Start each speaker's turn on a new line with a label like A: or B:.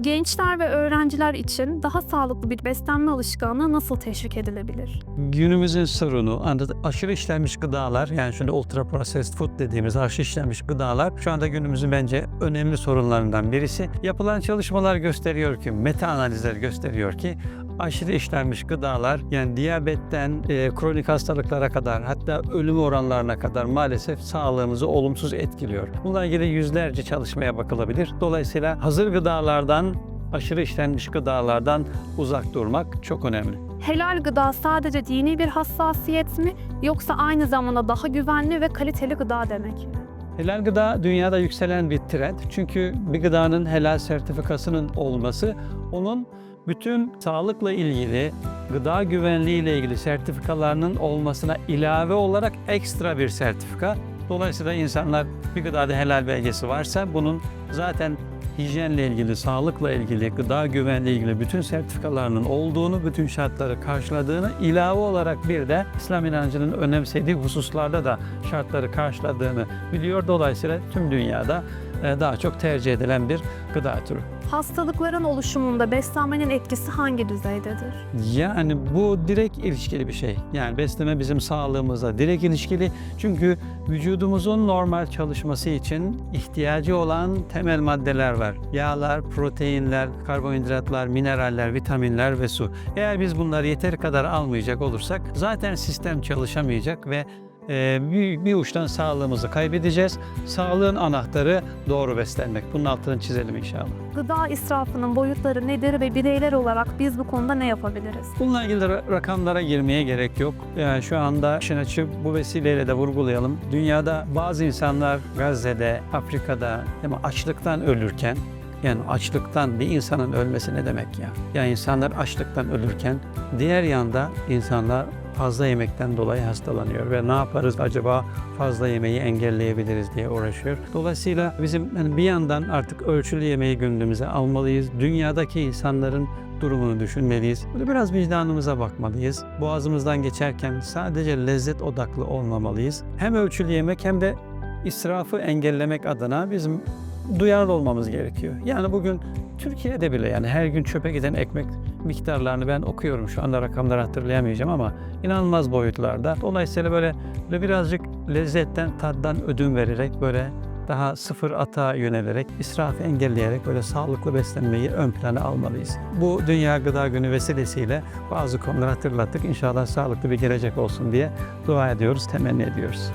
A: Gençler ve öğrenciler için daha sağlıklı bir beslenme alışkanlığı nasıl teşvik edilebilir?
B: Günümüzün sorunu aşırı işlenmiş gıdalar yani şöyle ultra processed food dediğimiz aşırı işlenmiş gıdalar şu anda günümüzün bence önemli sorunlarından birisi. Yapılan çalışmalar gösteriyor ki, meta analizler gösteriyor ki aşırı işlenmiş gıdalar yani diyabetten e, kronik hastalıklara kadar hatta ölüm oranlarına kadar maalesef sağlığımızı olumsuz etkiliyor. Bununla ilgili yüzlerce çalışmaya bakılabilir. Dolayısıyla hazır gıdalardan aşırı işlenmiş gıdalardan uzak durmak çok önemli.
A: Helal gıda sadece dini bir hassasiyet mi yoksa aynı zamanda daha güvenli ve kaliteli gıda demek mi?
B: Helal gıda dünyada yükselen bir trend. Çünkü bir gıdanın helal sertifikasının olması onun bütün sağlıkla ilgili, gıda güvenliği ile ilgili sertifikalarının olmasına ilave olarak ekstra bir sertifika. Dolayısıyla insanlar bir gıdada helal belgesi varsa bunun zaten hijyenle ilgili, sağlıkla ilgili, gıda güvenliği ilgili bütün sertifikalarının olduğunu, bütün şartları karşıladığını, ilave olarak bir de İslam inancının önemsediği hususlarda da şartları karşıladığını biliyor. Dolayısıyla tüm dünyada daha çok tercih edilen bir gıda türü.
A: Hastalıkların oluşumunda beslenmenin etkisi hangi düzeydedir?
B: Yani bu direkt ilişkili bir şey. Yani besleme bizim sağlığımıza direkt ilişkili. Çünkü vücudumuzun normal çalışması için ihtiyacı olan temel maddeler var. Yağlar, proteinler, karbonhidratlar, mineraller, vitaminler ve su. Eğer biz bunları yeteri kadar almayacak olursak zaten sistem çalışamayacak ve e, bir, bir uçtan sağlığımızı kaybedeceğiz. Sağlığın anahtarı doğru beslenmek. Bunun altını çizelim inşallah.
A: Gıda israfının boyutları nedir ve bireyler olarak biz bu konuda ne yapabiliriz?
B: Bununla ilgili ra- rakamlara girmeye gerek yok. Yani şu anda işin açığı bu vesileyle de vurgulayalım. Dünyada bazı insanlar Gazze'de, Afrika'da değil mi, açlıktan ölürken yani açlıktan bir insanın ölmesi ne demek ya? Ya insanlar açlıktan ölürken diğer yanda insanlar fazla yemekten dolayı hastalanıyor ve ne yaparız acaba fazla yemeği engelleyebiliriz diye uğraşıyor. Dolayısıyla bizim yani bir yandan artık ölçülü yemeği gündemimize almalıyız. Dünyadaki insanların durumunu düşünmeliyiz. Böyle biraz vicdanımıza bakmalıyız. Boğazımızdan geçerken sadece lezzet odaklı olmamalıyız. Hem ölçülü yemek hem de israfı engellemek adına bizim duyarlı olmamız gerekiyor. Yani bugün Türkiye'de bile yani her gün çöpe giden ekmek miktarlarını ben okuyorum. Şu anda rakamları hatırlayamayacağım ama inanılmaz boyutlarda. Dolayısıyla böyle, birazcık lezzetten, taddan ödün vererek böyle daha sıfır atağa yönelerek, israfı engelleyerek böyle sağlıklı beslenmeyi ön plana almalıyız. Bu Dünya Gıda Günü vesilesiyle bazı konuları hatırlattık. İnşallah sağlıklı bir gelecek olsun diye dua ediyoruz, temenni ediyoruz.